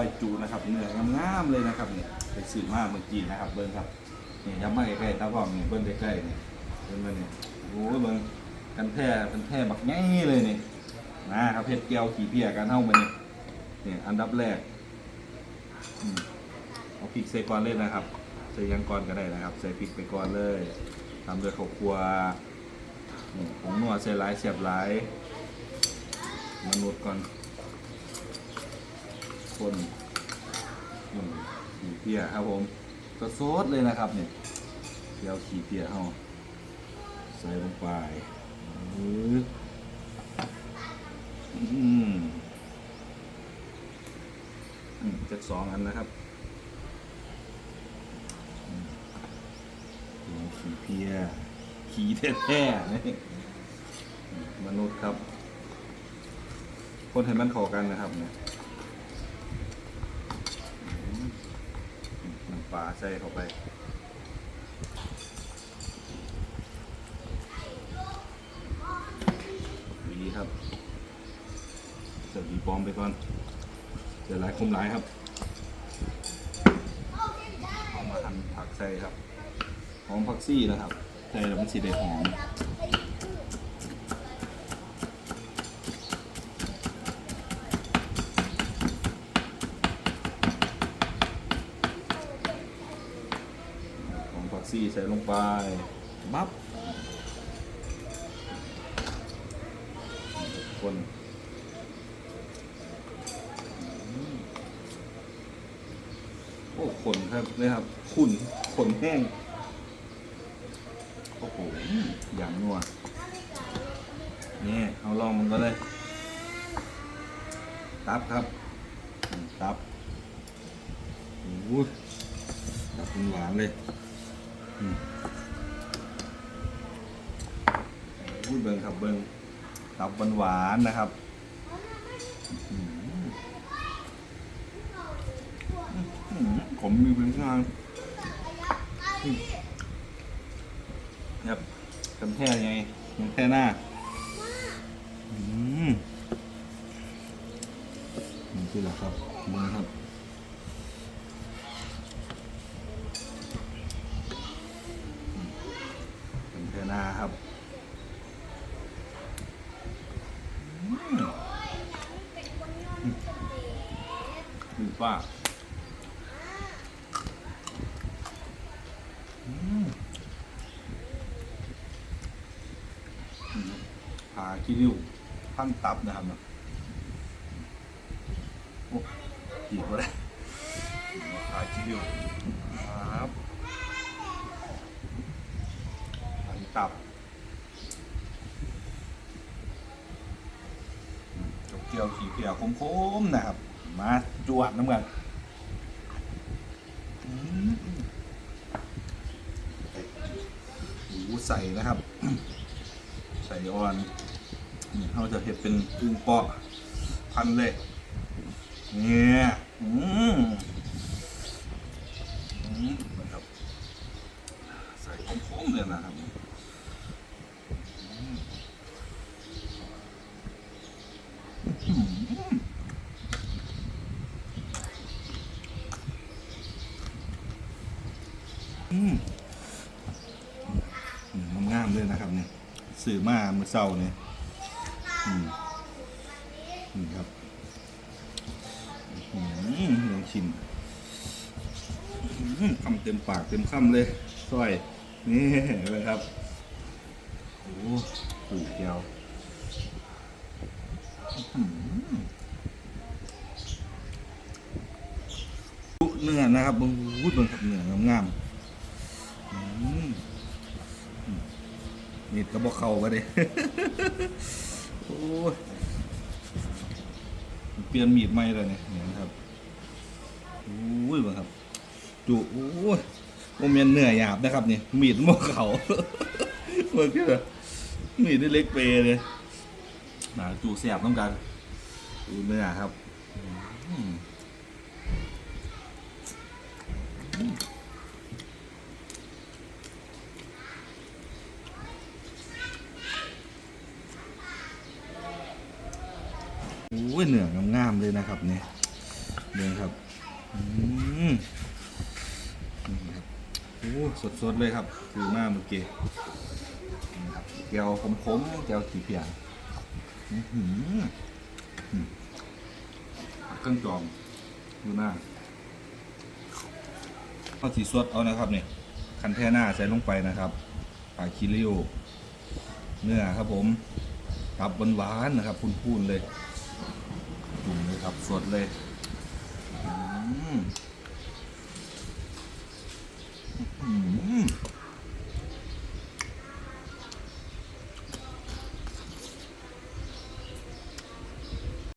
ไปจูนะครับเนื้องามๆเลยนะครับเนี่ยไปซื้อมาเมื่อกี้นะครับ เบิ้งครับนี่ยับมาใกล้ๆตาบอกนี่เบิ้งใกล้ๆนี่เบิ้งมาเนี่ยโอ้เบิ้งกันแท้กันแท้บักง่ายเลยนี่นะครับเพชรแก้วขี่เพียกันเท่ามานี่ยนี่อันดับแรกเอาพริกใส่ก่อนเลยนะครับใส่ยังก่อนก็ได้นะครับ ใส่พริกไปก่อนเลยทำด้วยข้าวคั่วนี่ผงนัวใส่หลายเสียบหลายมนุษย์ก่อน คนขี่เปียครับผมก็ซดเลยนะครับเนี่ยเดี๋ยวขี่เปียเอาใส่ลงไปอืมจักสองอันนะครับขี่เปียขี่แท้ๆนี่มนุษย์ครับ คนให้มันข้ากันนะครับเนี่ย น้ำ ปลาใส่เข้าไปวีครับเสร์ฟวีปลอมไปก่อนเดี๋ยวหลายคมหลายครับเอามาหั่นผักใส่ครับหอมผักซี่นะครับใส่แล้วมันสีได้หอม ของผักซี่ใส่ลงไปบับคนอืมโอ้ขนครับนี่ครับขุ่นขนแห้ง โอ้โห อย่างนัวนี่เอาลองมันก็เลย ตับครับอืมตับโอ้โหตับเป็นหวานเลยอืม พูดเบิงครับเบิงตับหวานๆนะครับอืมมผมมีเป็นงานครับทำแท่ไงทำแท่หน้าอืมนี่คือแหละครับเบิงครับ อืมป้าผาขี้ริ้วพันตับนะครับนะโอ้ขีดก็ได้ผ่าขี้ริ้วครับหันตับเกี่ยวขี่เกี่ยวคมๆนะครับ มาจวดน้ำกันหูใส่นะครับ ใส่อ่อนนี่เราจะเห็ดเป็นกึ่งเปาะพันเลยเนี่ยอืมอืมนะครับใส่คมๆเลยนะครับ อืมงามๆเลยนะครับเนี่ยสื่อมาเมื่อเช้าเนี่ยอืมนี่ครับอืมลองชิมอื้อคำเต็มปากเต็มคำเลยสร้อย นี่เลยครับโอ้ปูแก้วอื้อหือเนื้อนะครับบึงพูดบึงครับเนื้องามๆอื้อหือ นี่กระบอกเข่าก็ได้โอ้ยเปลี่ยนมีดใหม่เลยเนี่ยเนี่ยนะครับโอ้ยเบิ่งครับจุโอ้ยโมเมนเนื้อหยาบนะครับนี่มีดโมเขาเมื่อกี้มีดนี่เล็กเปรเลยหนาจูเสียบต้องกันดูเนื้อครับอืม โอ้ยเนื้องามๆเลยนะครับเนี่ยเดินครับอืมนี่ครับโอ้สดๆเลยครับคือมากเมื่อกี้นี่ครับแก้วขมๆแก้วขี้เพียงอื้อหืออืมเครื่องจอมดูหน้าข้าวสีสดเอานะครับเนี่ยคันแท่หน้าใส่ลงไปนะครับปลาคิริวเนื้อครับผมตับหวานๆนะครับพูนๆเลย จุ่มเลยครับสดเลย อืม